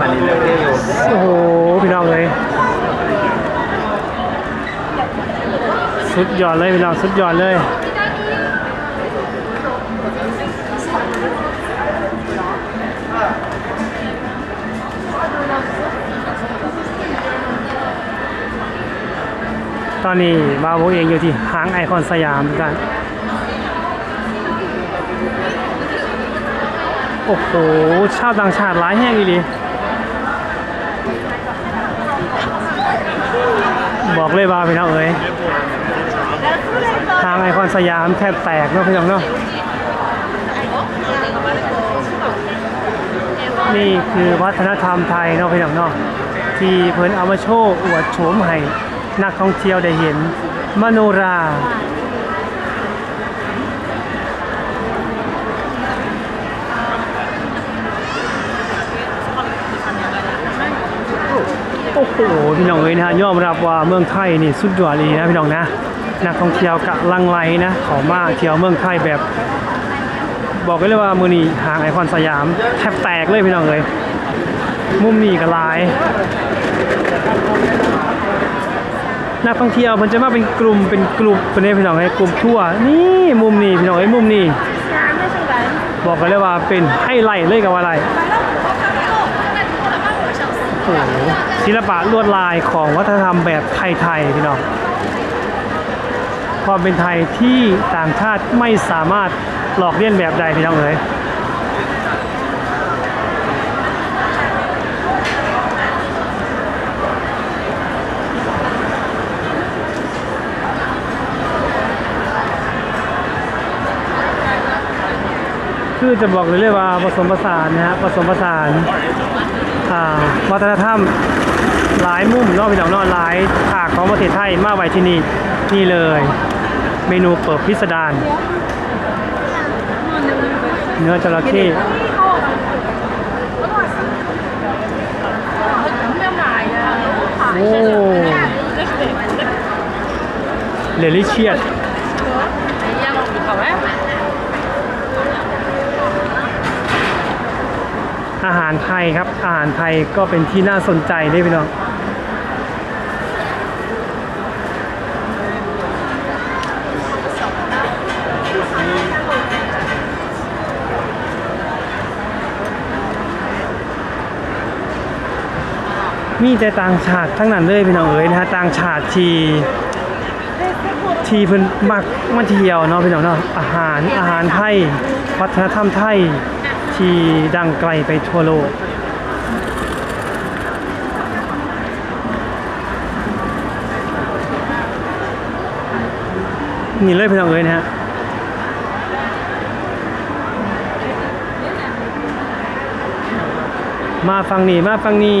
อันนี้เลือกได้อยู่โอ้โห พี่น้องเลยสุดยอดเลยพี่น้องสุดยอดเลยตอนนี้บาวโบเองอยู่ที่ห้างไอคอนสยามกันโอ้โหชาวต่างชาติหลายแห้งอีหลี บอกเลยว่าพี่น้องเอ้ยทางไอคอนสยามแทบแตกเนาะพี่น้องเนาะนี่คือวัฒนธรรมไทยเนาะพี่น้องเนาะที่เพิ่นเอามาโชว์อวดโฉมให้นักท่องเที่ยวได้เห็นมโนรา โอ้โหพี่น้องเอ้ยนะฮะยอมรับว่าเมืองไทยนี่สุดยอดเลยนะพี่น้องนะนักท่องเที่ยวกะลังไหลนะขอมาเที่ยวเมืองไทยแบบ บอกเลยว่ามือนี้หางไอคอนสยามแทบแตกเลยพี่น้องเลยมุมนี้ก็หลายนักท่องเที่ยวมันจะมาเป็นกลุ่มเป็นกลุ่มเป็นเนี่ยพี่น้องไอ้ยกลุ่มทั่วนี่มุมนี้พี่น้องไอ้ยมุมนี้บอกกันเลยว่าเป็นไฮไลท์เลยกับวาอะไร โอ้โหศิลปะลวดลายของวัฒนธรรมแบบไทยๆพี่น้องความเป็นไทยที่ต่างชาติไม่สามารถหลอกเลียนแบบใดพี่น้องเลยคือจะบอกเลยเลยว่าผสมผสานนะฮะผสมผสาน วัฒนธรรมหลายมุมเนอกพี่น้องเนอกหลายภาคของประเทศไทยมาไว้ที่นี่นี่เลย เมนูเปิดพิสดารเนื้อจระเข้โอ้เลลิเชียด อาหารไทยครับ อาหารไทยก็เป็นที่น่าสนใจด้วยพี่น้องมีแต่ต่างชาติทั้งนั้นเลยพี่น้องเอ๋ยนะฮะต่างชาติทีทีเพิ่นมักมาเที่ยวเนาะพี่น้องเนาะอาหารอาหารไทยวัฒนธรรมไทย ที่ดังไกลไปทั่วโลก นี่เลยพี่น้องเอ๋ยนะฮะมาฟังนี่มาฟังนี่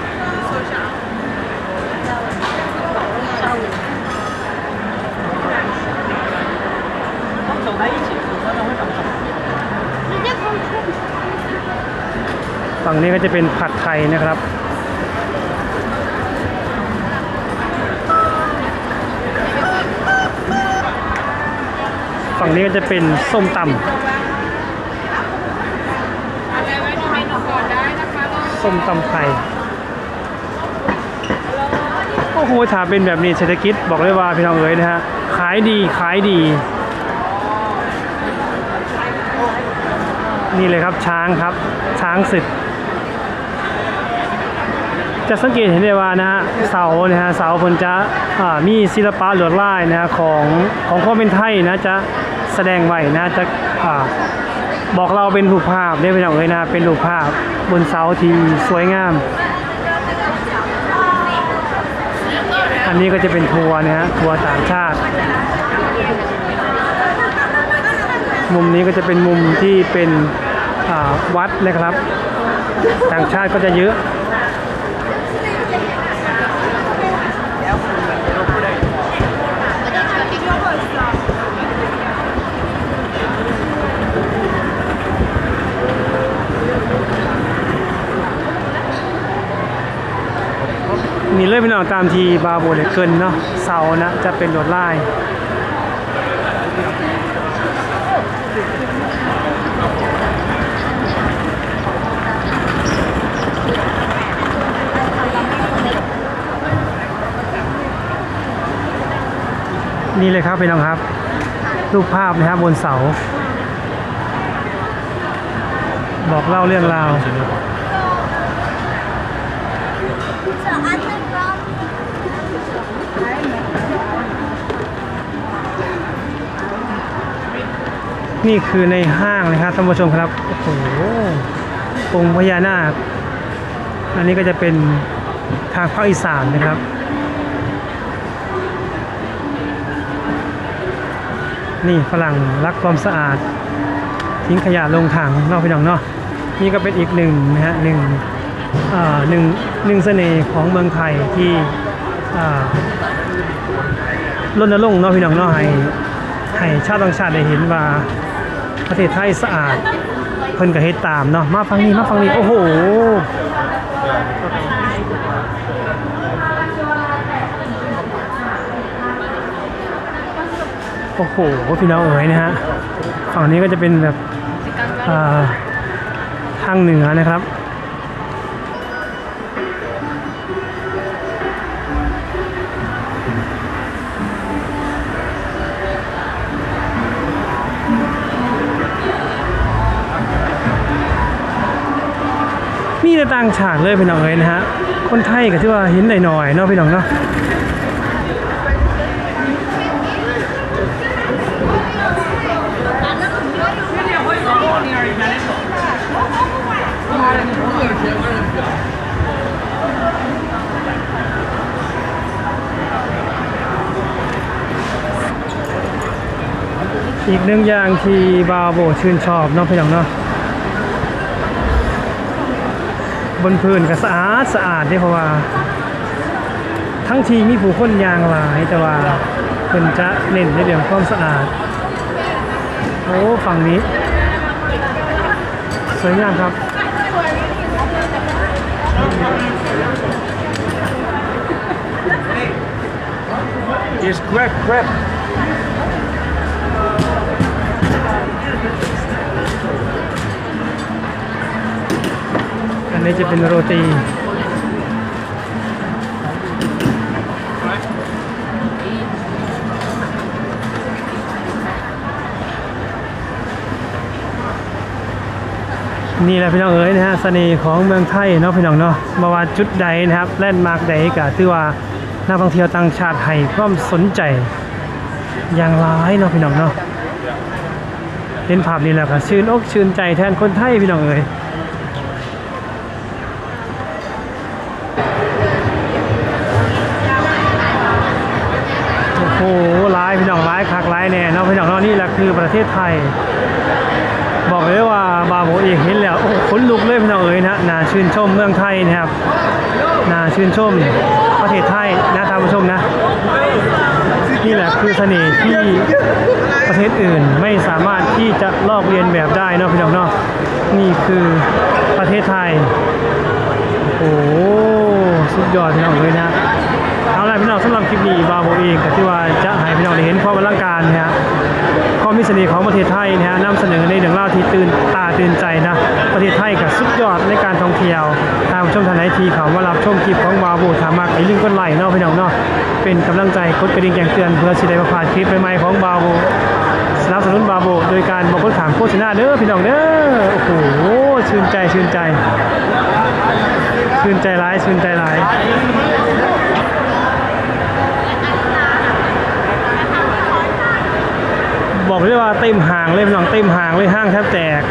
ฝั่งนี้ก็จะเป็นผัดไทยนะครับ ฝั่งนี้ก็จะเป็นส้มตำส้มตำไทยโอ้โหถ้าเป็นแบบนี้เศรษฐกิจบอกเลยว่าพี่น้องเอ๋ยนะฮะขายดีขายดี นี่เลยครับช้างครับช้างศึกจ จะสังเกตเห็นได้ว่านะฮะเสานะฮะเสาเพิ่นจะอ่ามีศิลปะลวดลายนะฮะของของความเป็นไทยนะจะแสดงไว้นะจะอ่าบอกเราเป็นรูปภาพได้เป็นอย่างเลยนะเป็นรูปภาพบนเสาที่สวยงาม อันนี้ก็จะเป็นทัวร์นะฮะทัวร์ต่างชาติ มุมนี้ก็จะเป็นมุมที่เป็นวัดนะครับ ต่างชาติก็จะเยอะ เลยพี่น้องตามทีบาโบเลเกินเนาะเสานะ จะเป็นลวดลายนี่เลยครับพี่น้องครับ รูปภาพนะครับบนเสา บอกเล่าเรื่องราว นี่คือในห้างนะครับท่านผู้ชมครับ โอ้โหองค์พญานาค อันนี้ก็จะเป็นทางภาคอีสานนะครับ นี่ฝรั่งรักความสะอาด ทิ้งขยะลงถังนอกพี่น้องเนาะ นี่ก็เป็นอีกหนึ่งนะฮะหนึ่งเอ่อหนึ่งหนึ่งเสน่ห์ของเมืองไทยที่อ่ารณรงค์เนาะพี่น้องเนาะให้ให้ชาวต่างชาติได้เห็นว่า ประเทศไทยสะอาด เพิ่นก็เฮ็ดตามเนาะมาฟังนี้มาฟังนี้โอ้โหโอ้โหพี่น้องเอ๋ยนะฮะฝั่งนี้ก็จะเป็นแบบอ่าทางเหนือนะครับ แต่ต่างฉากเลยพี่น้องเอ๋ยนะฮะ คนไทยก็ที่ว่าเห็นหน่อยๆเนาะพี่น้องเนาะอีกหนึ่งอย่างที่บาโบชื่นชอบเนาะพี่น้องเนาะ บนพื้นก็สะอาดสะอาดเด้เพราะว่า ทั้งทีมีผู้คนยางหลายแต่ว่าเพิ่นจะเน้นในเรื่องความสะอาดโอ้ฝั่งนี้ สวยงามครับ Is crab crab อัน นี้จะเป็นโรตี นี่แหละพี่น้องเอ๋ยนะฮะเสน่ห์ของเมืองไทยเนาะพี่น้องเนาะมาว่าจุดใดนะครับแลนด์มาร์กใดก็ถือว่านักท่องเที่ยวต่างชาติให้ความสนใจอย่างร้ายเนาะพี่น้องเนาะเห็นภาพนี้แล้วก็ชื่นอกชื่นใจแทนคนไทยพี่น้องเอ๋ยายพี่น้องร้ายคักร้ายแน่เนาะพี่น้องเนาะนี่แหละคือประเทศไทย บอกเลยว่าบาโบเองเห็นแล้วโอ้ขนลุกเลยพี่น้องเอ๋ยนะน่าชื่นชมเมืองไทยนะครับน่าชื่นชมประเทศไทยนะท่านผู้ชมนะนี่แหละคือเสน่ห์ที่ประเทศอื่นไม่สามารถที่จะลอกเลียนแบบได้นาะพี่น้องเนาะนี่คือประเทศไทย โอ้สุดยอดพี่น้องเลยนะ เอาล่ะพี่น้องสำหรับคลิปนี้บาโบเองก็ที่ว่าจะให้พี่น้องได้เห็นความอลังการนะฮะความมีเสน่ห์ของประเทศไทยนะฮะนำเสนอในเรื่องเล่าวที่ตื่นตาตื่นใจนะประเทศไทยกับสุดยอดในการท่องเที่ยวทางชมทางไหนทีเขามารับชมคลิปของบาโบถามมากอย่าลืมกดไหลเนาะพี่น้องเนาะเป็นกำลังใจกดกระดิ่งแจ้งเตือนเพื่อสิได้มาพลาคลิปใหม่ๆของบาโบสนับสนุนบาโบโดยการบอกคนถามโฆษณาเด้อพี่น้องเด้อโอ้โหชื่นใจชื่นใจชื่นใจร้ายชื่นใจร้าย บอก เลยกว่าเต็มห่างเลยพี่น้องเต็มห่างเลยห้างแทบแตก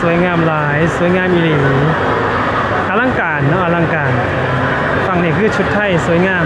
สวยงามหลาย สวยงามอีหลีอลังการเนาะอลังการ ฝั่งนี้คือชุดไทยสวยงาม